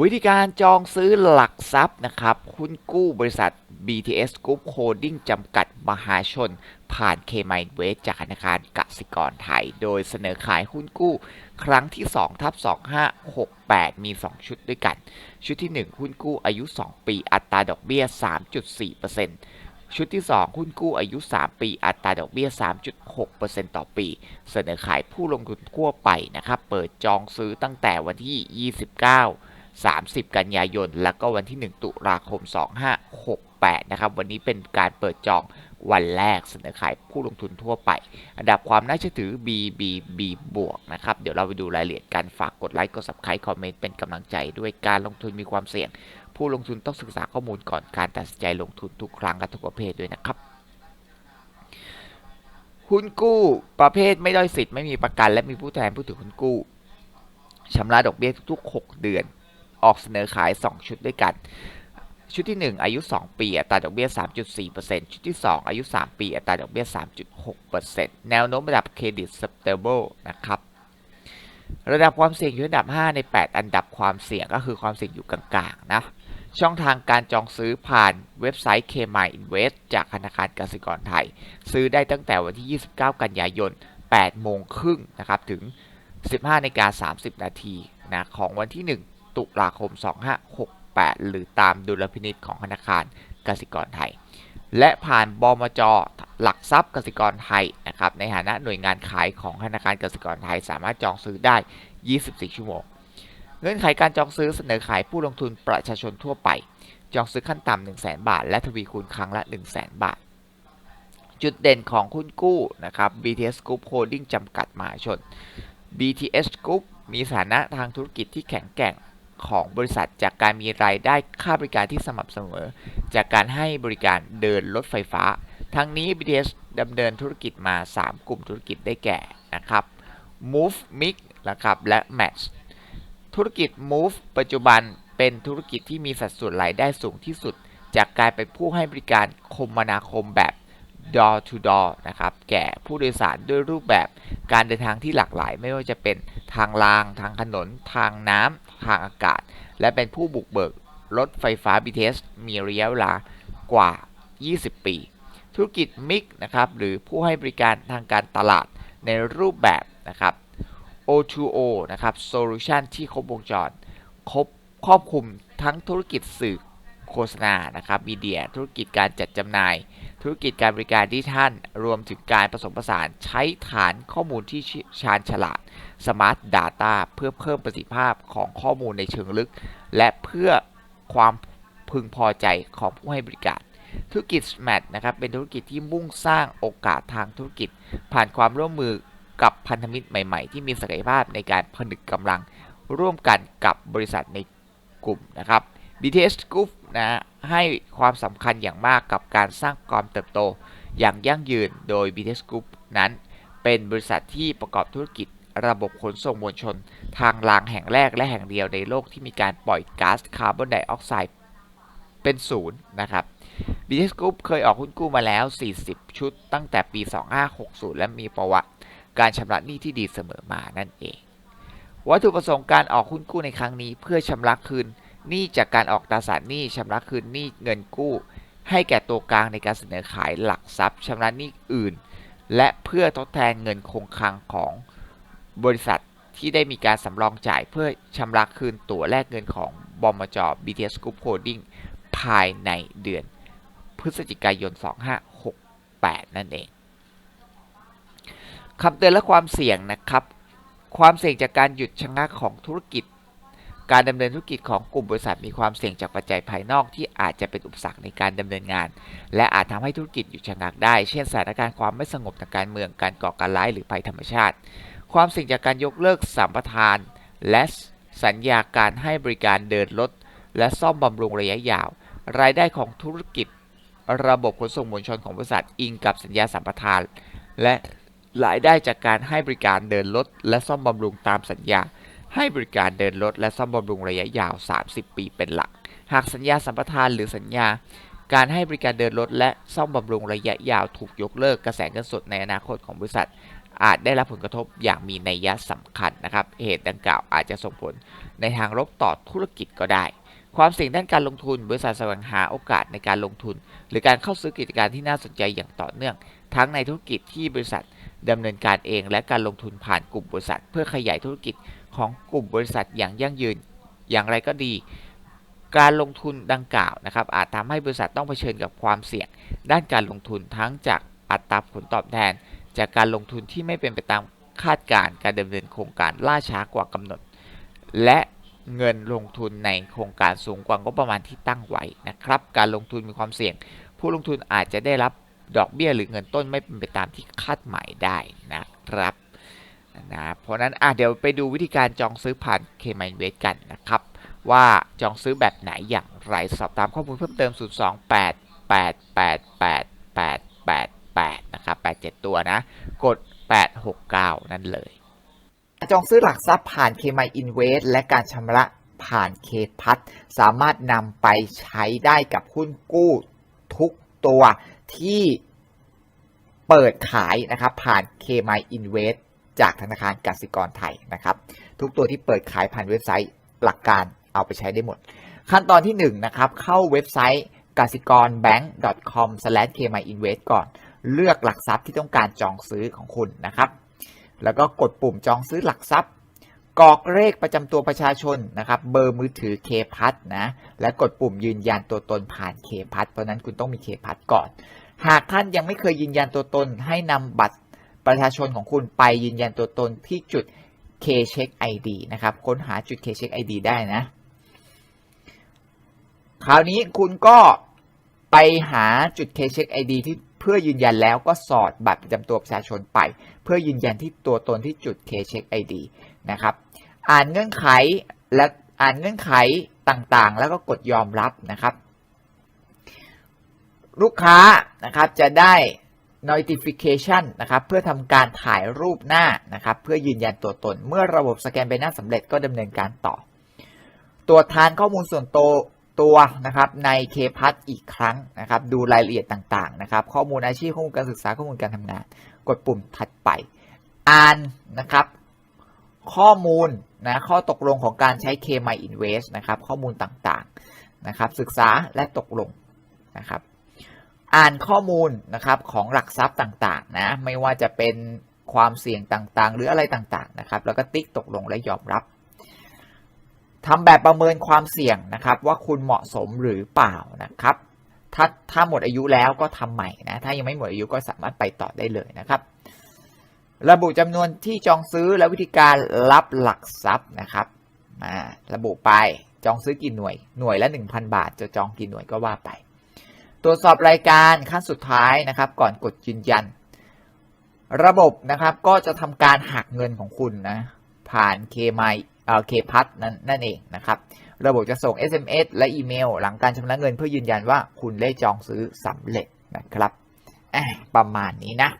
วิธีการจองซื้อหลักทรัพย์นะครับหุ้นกู้บริษัท BTS Group Holding จำกัดมหาชน ผ่าน k m i n w e s t จากธนาคารกสิกรไทย โดยเสนอขายหุ้นกู้ ครั้งที่2ทับ2568 มี 2 ชุดด้วยกัน ชุดที่ 1 หุ้นกู้อายุ 2 ปี อัตราดอกเบี้ย 3.4%ชุดที่ 2 หุ้นกู้อายุ 3 ปี อัตราดอกเบี้ย 3.6%ต่อปี เสนอขายผู้ลงทุนทั่วไปนะครับ เปิดจองซื้อตั้งแต่วันที่ 29 30 กันยายน แล้วก็วันที่ 1 ตุลาคม 2568 นะครับ วันนี้เป็นการเปิดจองวันแรกเสนอขายผู้ลงทุนทั่วไป อันดับความน่าเชื่อถือ BBB บวกนะครับ เดี๋ยวเราไปดูรายละเอียดการฝากกดไลค์ กด subscribe คอมเมนต์เป็นกำลังใจ ด้วยการลงทุนมีความเสี่ยง ผู้ลงทุนต้องศึกษาข้อมูลก่อนการตัดสินใจลงทุนทุกครั้งและทุกประเภทด้วยนะครับหุ้นกู้ประเภทไม่ด้อยสิทธิ์ไม่มีประกัน และมีผู้แทนผู้ถือหุ้นกู้ชำระดอกเบี้ยทุกๆ 6 เดือน ออกเสนอขาย 2 ชุดด้วยกัน ชุดที่ 1 อายุ 2 ปีอัตราดอกเบี้ย 3.4%ชุดที่ 2 อายุ 3 ปีอัตราดอกเบี้ย 3.6%แนวโน้มระดับเครดิต stable นะครับระดับความเสี่ยงอยู่อันดับ 5 ใน 8 อันดับความเสี่ยงก็คือความเสี่ยงอยู่กลางๆนะช่องทางการจองซื้อผ่านเว็บไซต์ k m y Invest จากธนาคารกสิกรไทย ซื้อได้ตั้งแต่วันที่ 29 กันยายน 8 โมงครึ่งนะครับ ถึง 15 นาฬิกา 30 นาทีนะของวันที่ 1 ตุลาคม 2568 หรือตามดุลพินิษของธนาคารกสิกรไทย และผ่านบมจหลักทรัพย์กสิกรไทยนะครับในฐานะหน่วยงานขายของธนาคารกสิกรไทย สามารถจองซื้อได้ 24 ชั่วโมง เงื่อนไขการจองซื้อเสนอขายผู้ลงทุนประชาชนทั่วไป จองซื้อขั้นต่ำ 1 0 0 0 0 0 บาท และทวีคูณครั้งละ 1 0 0 0 0 0 บาท จุดเด่นของหุ้นกู้นะครับ BTS Group Holding จำกัดมหาชน BTS Group มีฐานะทางธุรกิจที่แข็งแกร่ง ของบริษัทจากการมีรายได้ค่าบริการที่สม่ำเสมอ จากการให้บริการเดินรถไฟฟ้า ทั้งนี้ BTS ดำเนินธุรกิจมา 3 กลุ่มธุรกิจได้แก่นะครับ Move Mix นะครับและ Match ธุรกิจ Move ปัจจุบันเป็นธุรกิจที่มีสัดส่วนรายได้สูงที่สุด จากการเป็นผู้ให้บริการคมนาคมแบบ door to door นะครับ แก่ผู้โดยสารด้วยรูปแบบการเดินทางที่หลากหลาย ไม่ว่าจะเป็นทางราง ทางถนน ทางน้ำ ทางอากาศ และเป็นผู้บุกเบิกรถไฟฟ้า BTS มีระยะเวลากว่า 20 ปี ธุรกิจมิกนะครับ หรือผู้ให้บริการทางการตลาดในรูปแบบนะครับ O2O นะครับ Solution ที่ครบวงจร ครบครอบคลุมทั้งธุรกิจสื่อ โฆษณานะครับมีเดีย ธุรกิจการจัดจำหน่าย ธุรกิจการบริการดิจิทัลรวมถึงการผสมผสานใช้ฐานข้อมูลที่ชาญฉลาด Smart Data เพื่อเพิ่มประสิทธิภาพของข้อมูลในเชิงลึก และเพื่อความพึงพอใจของผู้ให้บริการธุรกิจ SMAT นะครับเป็นธุรกิจที่มุ่งสร้างโอกาสทางธุรกิจ ผ่านความร่วมมือกับพันธมิตรใหม่ ๆ ที่มีศักยภาพในการผนึกกำลังร่วมกันกับบริษัทในกลุ่มนะครับ BTS Group นะให้ความสำคัญอย่างมากกับการสร้างความเติบโตอย่างยั่งยืนโดย BTS Group นั้น เป็นบริษัทที่ประกอบธุรกิจระบบขนส่งมวลชน ทางรางแห่งแรกและแห่งเดียวในโลกที่มีการปล่อยก๊าซคาร์บอนไดออกไซด์เป็นศูนย์นะครับ BTS Group เคยออกหุ้นกู้มาแล้ว 40 ชุดตั้งแต่ปี 2560 และมีประวัติการชำระหนี้ที่ดีเสมอมานั่นเอง วัตถุประสงค์การออกหุ้นกู้ในครั้งนี้ เพื่อชำระคืน หนี้จากการออกตราสารหนี้ชำระคืนหนี้เงินกู้ ให้แก่ตัวกลางในการเสนอขายหลักทรัพย์ชำระหนี้อื่น และเพื่อทดแทนเงินคงคลังของบริษัทที่ได้มีการสำรองจ่ายเพื่อชำระคืนตั๋วแลกเงินของบมจ BTS Group Holding ภายในเดือน พฤศจิกายน 2568 นั่นเองคำเตือนและความเสี่ยงนะครับ ความเสี่ยงจากการหยุดชะงักของธุรกิจ การดำเนินธุรกิจของกลุ่มบริษัทมีความเสี่ยงจากปัจจัยภายนอกที่อาจจะเป็นอุปสรรคในการดำเนินงาน และอาจทำให้ธุรกิจหยุดชะงักได้ เช่นสถานการณ์ความไม่สงบทางการเมืองการก่อการร้ายหรือภัยธรรมชาติ ความเสี่ยงจากการยกเลิกสัมปทาน และสัญญาการให้บริการเดินรถและซ่อมบำรุงระยะยาว รายได้ของธุรกิจ ระบบขนส่งมวลชนของบริษัทอิงกับสัญญาสัมปทาน และรายได้จากการให้บริการเดินรถและซ่อมบำรุงตามสัญญา ให้บริการเดินรถและซ่อมบำรุงระยะยาว 30 ปีเป็นหลัก หากสัญญาสัมปทานหรือสัญญา การให้บริการเดินรถและซ่อมบำรุงระยะยาวถูกยกเลิกกระแสเงินสดในอนาคตของบริษัท อาจได้รับผลกระทบอย่างมีนัยยะสำคัญนะครับ เหตุดังกล่าวอาจจะส่งผลในทางลบต่อธุรกิจก็ได้ ความเสี่ยงด้านการลงทุน บริษัทแสวงหาโอกาสในการลงทุน หรือการเข้าซื้อกิจการที่น่าสนใจอย่างต่อเนื่อง ทั้งในธุรกิจที่บริษัทดำเนินการเองและการลงทุนผ่านกลุ่มบริษัท เพื่อขยายธุรกิจ ของกลุ่มบริษัทอย่างยั่งยืน อย่างไรก็ดี การลงทุนดังกล่าวนะครับ อาจทำให้บริษัทต้องเผชิญกับความเสี่ยง ด้านการลงทุนทั้งจากอัตราผลตอบแทน จากการลงทุนที่ไม่เป็นไปตามคาดการณ์การดำเนินโครงการล่าช้ากว่ากำหนด และเงินลงทุนในโครงการสูงกว่างบประมาณที่ตั้งไว้นะครับ การลงทุนมีความเสี่ยง ผู้ลงทุนอาจจะได้รับดอกเบี้ยหรือเงินต้นไม่เป็นไปตามที่คาดหมายได้นะครับ นะเพราะนั้นอะเดี๋ยวไปดูวิธีการจองซื้อผ่าน k m i n v e s t กันนะครับ ว่าจองซื้อแบบไหนอย่างไรสอบถามข้อมูลเพิ่มเติม 0 2 8 8 8 8 8 8 8นะครับ87 ตัวนะ กด 869 นั่นเลย จองซื้อหลักทรัพย์ผ่าน k m i n v e s t และการชำระผ่าน k p a s สามารถนำไปใช้ได้กับหุ้นกู้ทุกตัวที่เปิดขายนะครับผ่าน k m i Invest จากธนาคารกสิกรไทยนะครับ ทุกตัวที่เปิดขายผ่านเว็บไซต์หลักการเอาไปใช้ได้หมด ขั้นตอนที่1นะครับเข้าเว็บไซต์กสิกร bank.com/kmyinvest ก่อน เลือกหลักทรัพย์ที่ต้องการจองซื้อของคุณนะครับ แล้วก็กดปุ่มจองซื้อหลักทรัพย์กรอกเลขประจำตัวประชาชนนะครับ เบอร์มือถือ k p a s นะ และกดปุ่มยืนยันตัวตนผ่าน k p a s เพราะนั้นคุณต้องมี k p a s ก่อน หากท่านยังไม่เคยยืนยันตัวตนให้นำบัตร ประชาชนของคุณไปยืนยันตัวตนที่จุด K Check ID นะครับ ค้นหาจุด K Check ID ได้นะ คราวนี้คุณก็ไปหาจุด K Check ID ที่เพื่อยืนยันแล้วก็สอดบัตรประจำตัวประชาชนไป เพื่อยืนยันที่ตัวตนที่จุด K Check ID นะครับ อ่านเงื่อนไขและอ่านเงื่อนไขต่างๆ แล้วก็กดยอมรับนะครับ ลูกค้านะครับจะได้ notification นะครับเพื่อทำการถ่ายรูปหน้านะครับเพื่อยืนยันตัวตน เมื่อระบบสแกนใบหน้าสำเร็จก็ดำเนินการต่อ ตรวจทานข้อมูลส่วนตัวตัวนะครับใน k p a s อีกครั้งนะครับดูรายละเอียดต่างๆนะครับข้อมูลอาชีพข้อมูลการศึกษาข้อมูลการทำงาน กดปุ่มถัดไป อ่านนะครับข้อมูลนะข้อตกลงของการใช้ k m y Invest นะครับข้อมูลต่างๆนะครับศึกษาและตกลงนะครับ อ่านข้อมูลนะครับของหลักทรัพย์ต่างๆนะไม่ว่าจะเป็นความเสี่ยงต่างๆ หรืออะไรต่างๆนะครับ แล้วก็ติ๊กตกลงและยอมรับทำแบบประเมินความเสี่ยงนะครับ ว่าคุณเหมาะสมหรือเปล่านะครับ ถ้าถ้าหมดอายุแล้วก็ทำใหม่นะถ้ายังไม่หมดอายุก็สามารถไปต่อได้เลยนะครับ ระบุจำนวนที่จองซื้อและวิธีการรับหลักทรัพย์นะครับมาระบุไปจองซื้อกี่หน่วยหน่วยละ 1,000 บาท จะจองกี่หน่วยก็ว่าไป ตรวจสอบรายการขั้นสุดท้ายนะครับ ก่อนกดยืนยัน ระบบนะครับก็จะทำการหักเงินของคุณนะผ่าน k m y เอ่อ k p a s นั่นนั่นเองนะครับ ระบบจะส่ง SMS และอีเมล หลังการชำระเงินเพื่อยืนยันว่าคุณได้จองซื้อสำเร็จนะครับประมาณนี้นะ